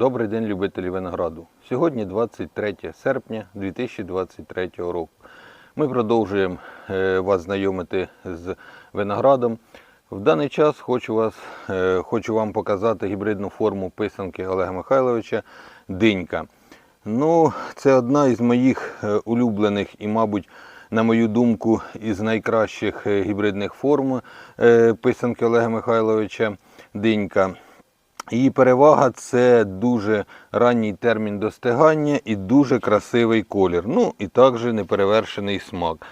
Добрий день, любителі винограду. Сьогодні 23 серпня 2023 року. Ми продовжуємо е, вас знайомити з виноградом. В даний час хочу, вас, е, хочу вам показати гібридну форму писанки Олега Михайловича Динька. Ну, це одна із моїх е, улюблених і, мабуть, на мою думку, із найкращих гібридних форм писанки Олега Михайловича Динька. Її перевага це дуже ранній термін достигання і дуже красивий колір. Ну і також неперевершений смак.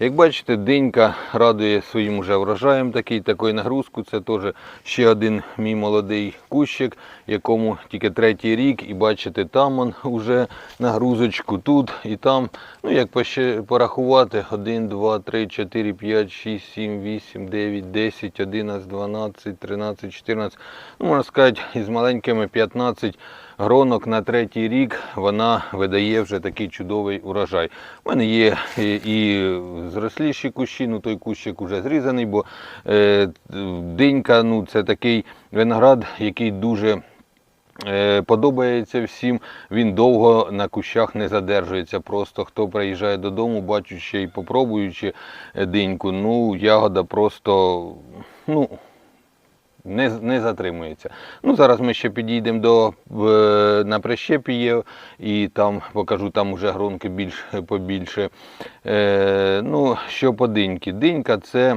Як бачите, динька радує своїм уже врожаєм такий, такою нагрузку. Це теж ще один мій молодий кущик, якому тільки третій рік. І бачите, там он уже нагрузочку тут і там. Ну, як порахувати, 1, 2, 3, 4, 5, 6, 7, 8, 9, 10, 11, 12, 13, 14. Ну, можна сказати, із маленькими 15 гронок на третій рік вона видає вже такий чудовий урожай. У мене є і, зросліші кущі, ну той кущик вже зрізаний, бо е, динька ну, це такий виноград, який дуже Е, Подобається всім, він довго на кущах не задержується. Просто хто приїжджає додому, бачучи і попробуючи е, диньку, ну ягода просто ну, не, не затримується. Ну, зараз ми ще підійдемо до е, на прищепі є, і там покажу, там вже гронки більш побільше. Е, ну, що по диньки? Динька це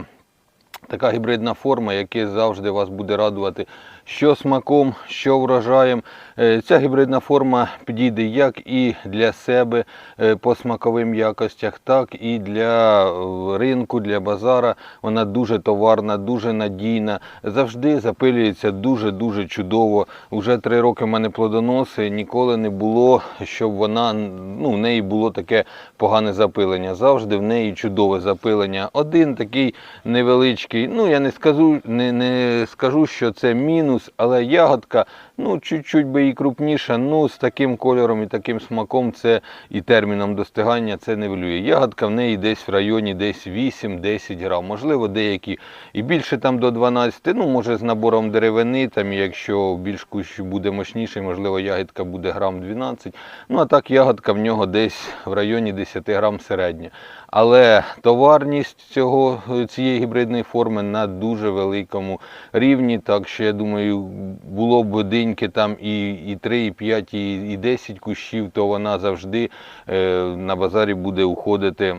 така гібридна форма, яка завжди вас буде радувати що смаком, що врожаєм. Е, Ця гібридна форма підійде як і для себе е, по смаковим якостях, так і для е, ринку, для базара. Вона дуже товарна, дуже надійна, завжди запилюється дуже-дуже чудово. Уже три роки в мене плодоноси, ніколи не було, щоб вона ну, в неї було таке погане запилення. Завжди в неї чудове запилення. Один такий невеличкий, ну я не скажу, не, не скажу, що це мінус, але ягодка, ну чуть-чуть би і крупніша, ну з таким кольором і таким смаком це і терміном достигання це нивелює. Ягодка в неї десь в районі десь 8-10 грам, можливо, деякі і більше там до 12, ну може з набором деревини, там якщо більш кущ буде мощніший, можливо, ягідка буде грам 12. Ну а так ягодка в нього десь в районі 10 грам середня. Але товарність цього, цієї гібридної форми на дуже великому рівні. Так що я думаю, було б диньки там і, і 3, і 5, і, і 10 кущів, то вона завжди е, на базарі буде уходити.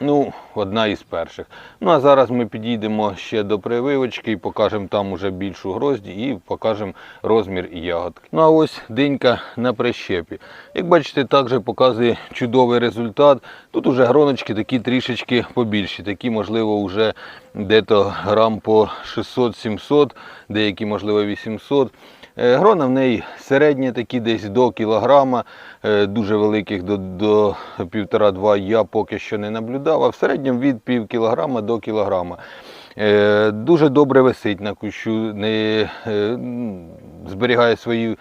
Ну, одна із перших. Ну а зараз ми підійдемо ще до прививочки і покажемо там уже більшу грозді і покажемо розмір ягодки. Ну а ось динька на прищепі. Як бачите, також показує чудовий результат. Тут уже гроночки такі трішечки побільші, такі, можливо, вже дето грам по 600-700, деякі, можливо, 800. Е, Грона в неї середні такі десь до кілограма, е, дуже великих до, до півтора-два я поки що не наблюдав, а в середньому від пів кілограма до кілограма. Е, Дуже добре висить на кущу, не, зберігає свої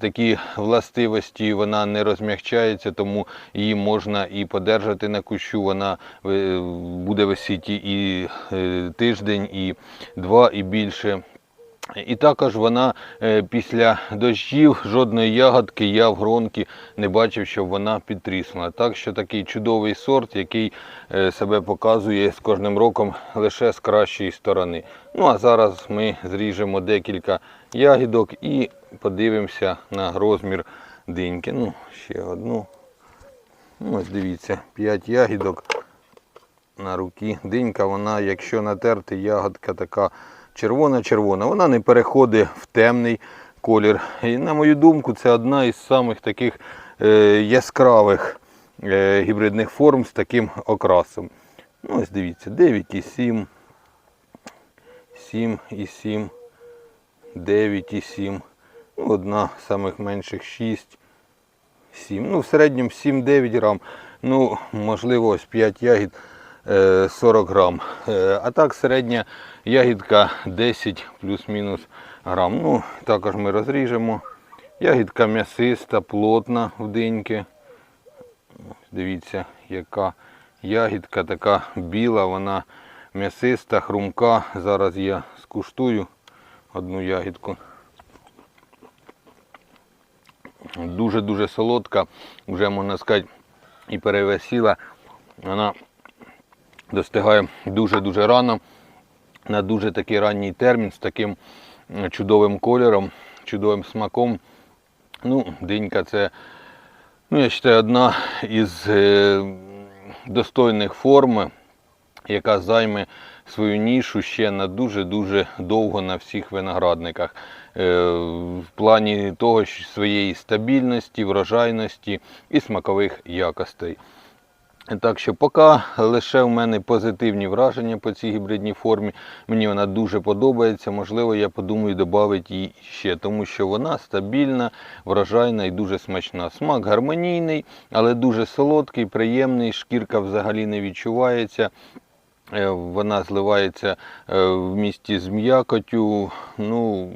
такі властивості, вона не розмягчається, тому її можна і подержати на кущу. Вона буде висіти і тиждень, і два, і більше. І також вона е, після дощів жодної ягодки я в гронки не бачив, щоб вона підтріснула. Так що такий чудовий сорт, який е, себе показує з кожним роком лише з кращої сторони. Ну а зараз ми зріжемо декілька ягідок і подивимося на розмір диньки. Ну, ще одну. Ну, Ось дивіться, 5 ягідок на руки. Динька, вона, якщо натерти, ягодка така червона-червона, вона не переходить в темний колір. І на мою думку, це одна із самих таких е, яскравих е, гібридних форм з таким окрасом. Ну, ось дивіться, 9,7, 7,7, 9,7. Ну, одна з самих менших 6. 7. Ну, в середньому 7-9 грам. Ну, можливо, ось 5 ягід 40 грам. Е, А так середня ягідка 10 плюс-мінус грам. Ну, також ми розріжемо. Ягідка м'ясиста, плотна в диньки. Дивіться, яка ягідка така біла, вона м'ясиста, хрумка. Зараз я скуштую одну ягідку. Дуже-дуже солодка, вже можна сказати, і перевесіла. Вона достигає дуже-дуже рано, на дуже такий ранній термін з таким чудовим кольором, чудовим смаком. Ну, динька це, ну, я вважаю, одна із е, достойних форм, яка займе свою нішу ще на дуже-дуже довго на всіх виноградниках. Е, В плані того, що своєї стабільності, врожайності і смакових якостей. Так що поки лише в мене позитивні враження по цій гібридній формі. Мені вона дуже подобається. Можливо, я подумаю додати її ще, тому що вона стабільна, врожайна і дуже смачна. Смак гармонійний, але дуже солодкий, приємний. Шкірка взагалі не відчувається. Е, Вона зливається е, в місті з м'якотю. Ну,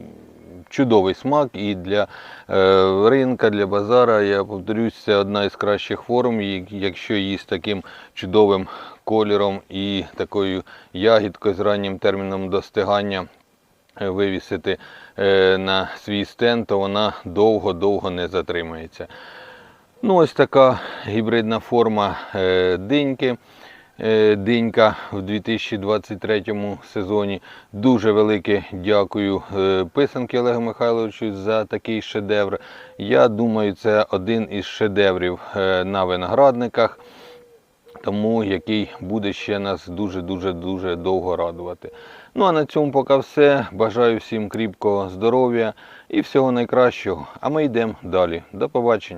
чудовий смак і для е, ринка, для базара, я повторюсь, це одна із кращих форм, якщо її з таким чудовим кольором і такою ягідкою з раннім терміном достигання е, вивісити е, на свій стенд, то вона довго-довго не затримається. Ну, ось така гібридна форма е, диньки. Е, Динька в 2023 сезоні. Дуже велике дякую е, писанки Олегу Михайловичу за такий шедевр. Я думаю, це один із шедеврів е, на виноградниках, тому який буде ще нас дуже-дуже дуже довго радувати. Ну а на цьому поки все. Бажаю всім кріпкого здоров'я і всього найкращого. А ми йдемо далі. До побачення.